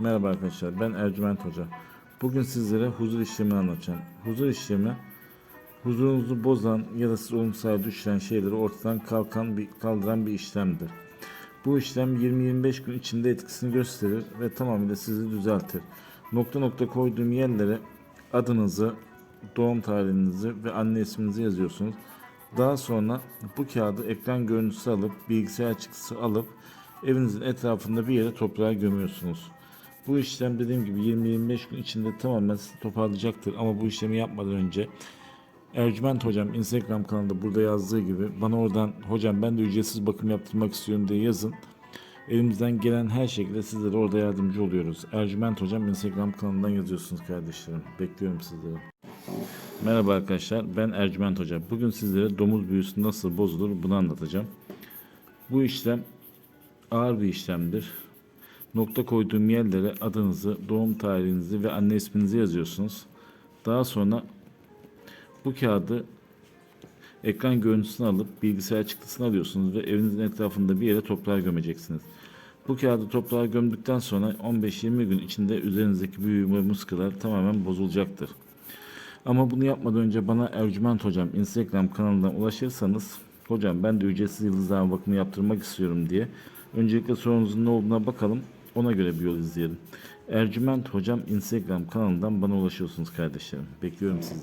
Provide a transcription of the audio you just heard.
Merhaba arkadaşlar, ben Ercüment Hoca. Bugün sizlere huzur işlemini anlatacağım. Huzur işlemi, huzurunuzu bozan ya da siz olumsuz düşüren şeyleri ortadan kalkan bir, kaldıran bir işlemdir. Bu işlem 20-25 gün içinde etkisini gösterir ve tamamıyla sizi düzeltir. Nokta nokta koyduğum yerlere adınızı, doğum tarihinizi ve anne isminizi yazıyorsunuz. Daha sonra bu kağıdı ekran görüntüsü alıp bilgisayar çıktısı alıp evinizin etrafında bir yere toprağa gömüyorsunuz. Bu işlem dediğim gibi 20-25 gün içinde tamamen toparlayacaktır ama bu işlemi yapmadan önce Ercüment hocam Instagram kanalında burada yazdığı gibi bana oradan hocam ben de ücretsiz bakım yaptırmak istiyorum diye yazın. Elimizden gelen her şekilde sizlere orada yardımcı oluyoruz. Ercüment hocam Instagram kanalından yazıyorsunuz kardeşlerim. Bekliyorum sizleri. Merhaba arkadaşlar ben Ercüment hocam. Bugün sizlere domuz büyüsü nasıl bozulur bunu anlatacağım. Bu işlem ağır bir işlemdir. Nokta koyduğum yerlere adınızı, doğum tarihinizi ve anne isminizi yazıyorsunuz. Daha sonra bu kağıdı ekran görüntüsünü alıp bilgisayar çıktısını alıyorsunuz ve evinizin etrafında bir yere toprağa gömeceksiniz. Bu kağıdı toprağa gömdükten sonra 15-20 gün içinde üzerinizdeki büyü ve muskalar tamamen bozulacaktır. Ama bunu yapmadan önce bana Ercüment Hocam Instagram kanalından ulaşırsanız Hocam ben de ücretsiz yıldızlama bakımı yaptırmak istiyorum diye öncelikle sorunuzun ne olduğuna bakalım ona göre bir yol izleyelim. Ercüment Hocam Instagram kanalından bana ulaşıyorsunuz kardeşlerim. Bekliyorum sizi.